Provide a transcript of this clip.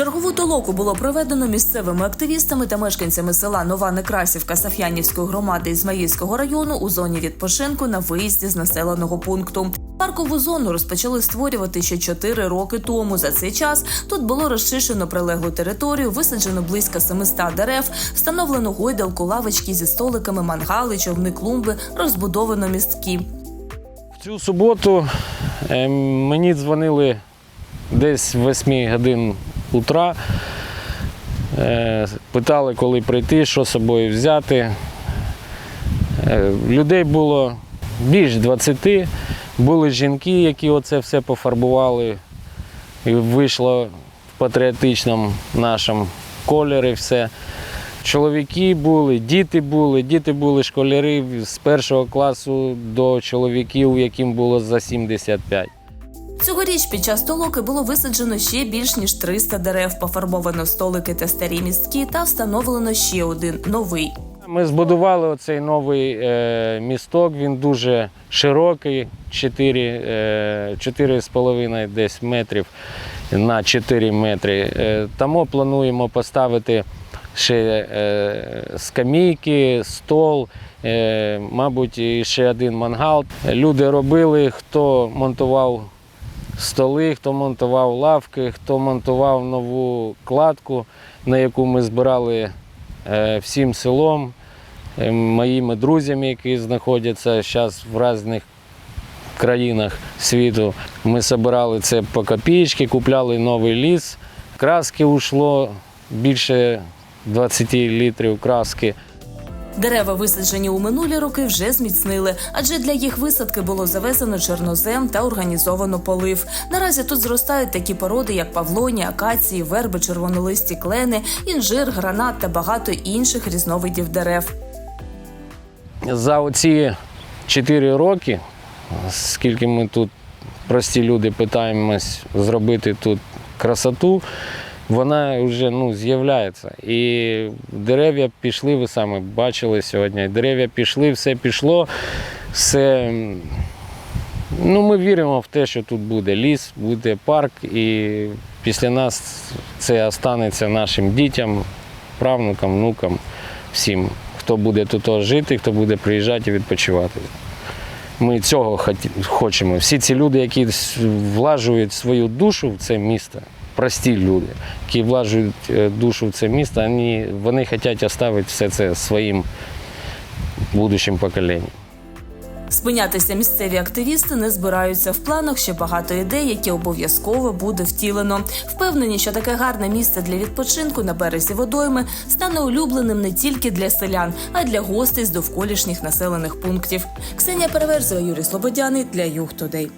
Чергову толоку було проведено місцевими активістами та мешканцями села Нова Некрасівка Саф'янівської громади Ізмаїльського району у зоні відпочинку на виїзді з населеного пункту. Паркову зону розпочали створювати ще 4 роки тому. За цей час тут було розчищено прилеглу територію, висаджено близько 700 дерев, встановлено гойдалку, лавочки зі столиками, мангали, човни клумби, розбудовано містки. В цю суботу е, мені дзвонили десь в 8 годин утра. Е, Питали, коли прийти, що з собою взяти. Е, Людей було більш 20. Були жінки, які оце все пофарбували. І вийшло в патріотичному нашому кольорі все. Чоловіки були, діти були, діти були школяри з першого класу до чоловіків, яким було за 75. Цьогоріч під час толоки було висаджено ще більш ніж 300 дерев, пофарбовано столики та старі містки та встановлено ще один новий. Ми збудували оцей новий е, місток. Він дуже широкий, 4, е, 4,5 десь метрів на 4 метри. Е, тому плануємо поставити ще скамійки, стол, мабуть, і ще один мангал. Люди робили, хто монтував столи, хто монтував лавки, хто монтував нову кладку, на яку ми збирали е, всім селом, е, моїми друзями, які знаходяться зараз в різних країнах світу. Ми збирали це по копійки, купляли новий ліс. Краски ушло більше 20 літрів краски. Дерева, висаджені у минулі роки, вже зміцнили, адже для їх висадки було завезено чорнозем та організовано полив. Наразі тут зростають такі породи, як павлоні, акації, верби, червонолисті клени, інжир, гранат та багато інших різновидів дерев. За оці 4 роки, скільки ми тут прості люди питаємось зробити тут красоту, вона вже ну, з'являється. І дерев'я пішли, ви самі бачили сьогодні. Дерев'я пішли, все пішло, все. Ну, ми віримо в те, що тут буде ліс, буде парк, і після нас це останеться нашим дітям, правнукам, внукам, всім, хто буде тут жити, хто буде приїжджати і відпочивати. Ми цього хочемо. Всі ці люди, які влажують свою душу в це місто, прості люди, які влажують е, душу в це місто, вони, вони хочуть залишити все це своїм будущим поколінням. Спинятися місцеві активісти не збираються в планах ще багато ідей, які обов'язково буде втілено. Впевнені, що таке гарне місце для відпочинку на березі водойми стане улюбленим не тільки для селян, а й для гостей з довколишніх населених пунктів. Ксенія Переверзева, Юрій Слободяний для Юг Тудей.